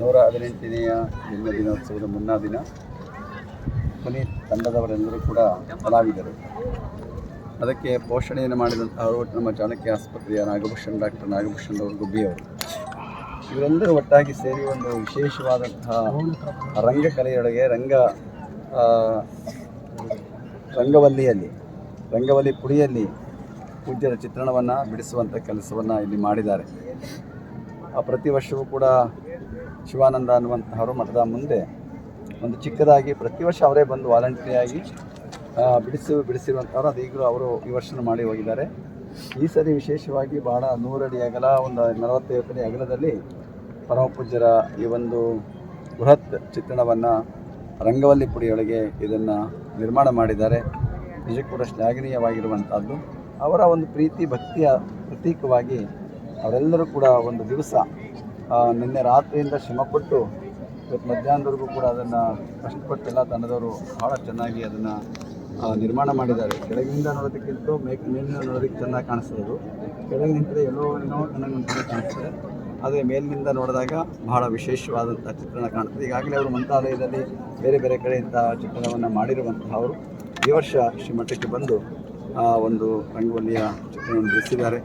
ನೂರ ಹದಿನೆಂಟನೆಯ ಜನ್ಮ ದಿನೋತ್ಸವದ ಮುನ್ನಾ ದಿನ ಪುನೀತ್ ತಂಡದವರೆಲ್ಲರೂ ಕೂಡ ಕಲಾವಿದರು. ಅದಕ್ಕೆ ಪೋಷಣೆಯನ್ನು ಮಾಡಿದಂಥವರು ನಮ್ಮ ಚಾಣಕ್ಯ ಆಸ್ಪತ್ರೆಯ ನಾಗಭೂಷಣ್ ಡಾಕ್ಟರ್ ನಾಗಭೂಷಣ್ ಅವರು ಗುಬ್ಬಿಯವರು. ಇವರೆಲ್ಲರೂ ಒಟ್ಟಾಗಿ ಸೇರಿ ಒಂದು ವಿಶೇಷವಾದಂತಹ ರಂಗಕಲೆಯೊಳಗೆ ರಂಗ ರಂಗವಲ್ಲಿಯಲ್ಲಿ, ರಂಗವಲ್ಲಿ ಪುಡಿಯಲ್ಲಿ ಪೂಜ್ಯರ ಚಿತ್ರಣವನ್ನು ಬಿಡಿಸುವಂಥ ಕೆಲಸವನ್ನು ಇಲ್ಲಿ ಮಾಡಿದ್ದಾರೆ. ಪ್ರತಿ ವರ್ಷವೂ ಕೂಡ ಶಿವಾನಂದ ಅನ್ನುವಂತಹವರು ಮಠದ ಮುಂದೆ ಒಂದು ಚಿಕ್ಕದಾಗಿ ಪ್ರತಿ ವರ್ಷ ಅವರೇ ಬಂದು ವಾಲಂಟಿಯಾಗಿ ಬಿಡಿಸಿ ಬಿಡಿಸಿರುವಂಥವ್ರು ಅದು ಈಗಲೂ ಅವರು ಈ ವರ್ಷ ಮಾಡಿ ಹೋಗಿದ್ದಾರೆ. ಈ ಸರಿ ವಿಶೇಷವಾಗಿ ಬಹಳ ನೂರಡಿ ಅಗಲ, ಒಂದು ನಲವತ್ತೈವತ್ತು ಅಡಿ ಅಗಲದಲ್ಲಿ ಪರಮ ಪೂಜ್ಯರ ಈ ಒಂದು ಬೃಹತ್ ಚಿತ್ರಣವನ್ನು ರಂಗವಲ್ಲಿ ಪುಡಿಯೊಳಗೆ ಇದನ್ನು ನಿರ್ಮಾಣ ಮಾಡಿದ್ದಾರೆ. ನಿಜಕ್ಕೂ ಕೂಡ ಶ್ಲಾಘನೀಯವಾಗಿರುವಂಥದ್ದು ಅವರ ಒಂದು ಪ್ರೀತಿ, ಭಕ್ತಿಯ ಪ್ರತೀಕವಾಗಿ ಅವರೆಲ್ಲರೂ ಕೂಡ ಒಂದು ದಿವಸ ನಿನ್ನೆ ರಾತ್ರಿಯಿಂದ ಶ್ರಮಪಟ್ಟು ಇವತ್ತು ಮಧ್ಯಾಹ್ನದವರೆಗೂ ಕೂಡ ಅದನ್ನು ಕಷ್ಟಪಟ್ಟು ಎಲ್ಲ ತಂಡದವರು ಭಾಳ ಚೆನ್ನಾಗಿ ಅದನ್ನು ನಿರ್ಮಾಣ ಮಾಡಿದ್ದಾರೆ. ಕೆಳಗಿನಿಂದ ನೋಡೋದಕ್ಕಿಂತ ಮೇಕ್ ಮೇಲಿನ ನೋಡೋದಕ್ಕೆ ಚೆನ್ನಾಗಿ ಕಾಣಿಸ್ತದೆ ಕೆಳಗೆ ನಿಂತರೆ ಎಲ್ಲೋ ಏನೋ ನನಗೆ ಒಂಥರ ಕಾಣಿಸ್ತದೆ. ಆದರೆ ಮೇಲಿನಿಂದ ನೋಡಿದಾಗ ಬಹಳ ವಿಶೇಷವಾದಂಥ ಚಿತ್ರಣ ಕಾಣ್ತದೆ ಈಗಾಗಲೇ ಅವರು ಮಂತ್ರಾಲಯದಲ್ಲಿ ಬೇರೆ ಬೇರೆ ಕಡೆ ಇಂಥ ಚಿತ್ರಣವನ್ನು ಮಾಡಿರುವಂತಹ ಅವರು ಈ ವರ್ಷ ಶ್ರೀಮಠಕ್ಕೆ ಬಂದು ಒಂದು ರಂಗೋಲಿಯ ಚಿತ್ರವನ್ನು ಬಿಡಿಸಿದ್ದಾರೆ.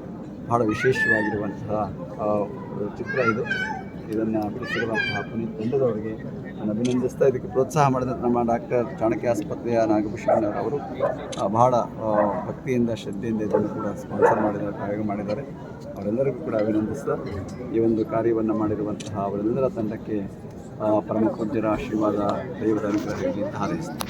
ಬಹಳ ವಿಶೇಷವಾಗಿರುವಂತಹ ಚಿತ್ರ ಇದು. ಇದನ್ನು ಬಿಡಿಸಿರುವಂತಹ ಪುನೀತ್ ತಂಡದವರಿಗೆ ನಾನು ಅಭಿನಂದಿಸ್ತಾ ಇದಕ್ಕೆ ಪ್ರೋತ್ಸಾಹ ಮಾಡಿದ ನಮ್ಮ ಡಾಕ್ಟರ್ ಚಾಣಕ್ಯ ಆಸ್ಪತ್ರೆಯ ನಾಗಭೂಷಣ್ ಅವರು ಆ, ಬಹಳ ಭಕ್ತಿಯಿಂದ ಶ್ರದ್ಧೆಯಿಂದ ಇದನ್ನು ಕೂಡ ಸ್ಪಾನ್ಸರ್ ಮಾಡಿದ್ದಾರೆ ಪ್ರಯೋಗ ಮಾಡಿದ್ದಾರೆ. ಅವರೆಲ್ಲರಿಗೂ ಕೂಡ ಅಭಿನಂದಿಸ್ತಾ ಈ ಒಂದು ಕಾರ್ಯವನ್ನು ಮಾಡಿರುವಂತಹ ಅವರೆಲ್ಲರ ತಂಡಕ್ಕೆ ಪರಮ ಪೂಜ್ಯರ ಆಶೀರ್ವಾದ ದೈವದ ಅನುಗ್ರಹ ಇರಲಿ ಅಂತ ಹಾರೈಸ್ತೀನಿ